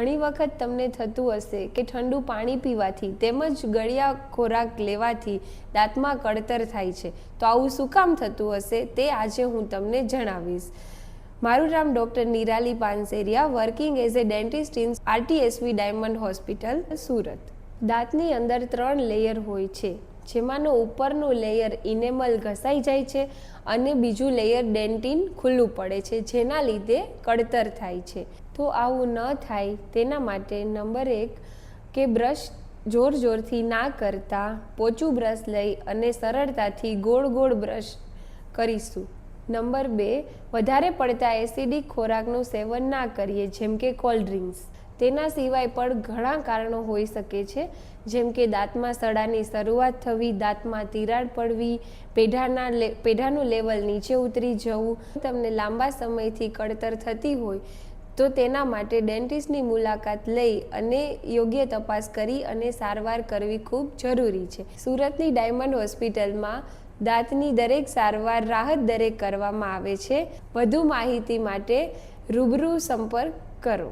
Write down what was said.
ઘણી વખત તમને થતું હશે કે ઠંડુ પાણી પીવાથી તેમજ ગળ્યા ખોરાક લેવાથી દાંતમાં કળતર થાય છે. તો આવું શું કામ થતું હશે તે આજે હું તમને જણાવીશ. મારું નામ doctor Nirali Panseriya, working as a dentist in RTSV diamond hospital, Surat. દાંતની અંદર ત્રણ લેયર હોય છે. જેમાંનો ઉપરનું લેયર ઇનેમલ ઘસાઈ જાય છે અને બીજું લેયર ડેન્ટિન ખુલ્લું પડે છે, જેના લીધે કળતર થાય છે. તો આવું ન થાય તેના માટે નંબર એક કે બ્રશ જોર જોરથી ના કરતા પોચું બ્રશ લઈ અને સરળતાથી ગોળ ગોળ બ્રશ કરીશું. નંબર બે, વધારે પડતા એસિડિક ખોરાકનું સેવન ના કરીએ, જેમ કે કોલ્ડ ડ્રિંક્સ તેના સિવાય પણ ઘણા કારણો હોઈ શકે છે. જેમ કે દાંતમાં સડાની શરૂઆત થવી, દાંતમાં તિરાડ પડવી, પેઢાના પેઢાનું લેવલ નીચે ઉતરી જવું, તમને લાંબા સમયથી કળતર થતી હોય, તો તેના માટે ડેન્ટિસ્ટની મુલાકાત લઈ અને યોગ્ય તપાસ કરી અને સારવાર કરવી ખૂબ જરૂરી છે. સુરતની ડાયમંડ હોસ્પિટલમાં દાંતની દરેક સારવાર રાહત દરે કરવામાં આવે છે. વધુ માહિતી માટે રૂબરૂ સંપર્ક કરો.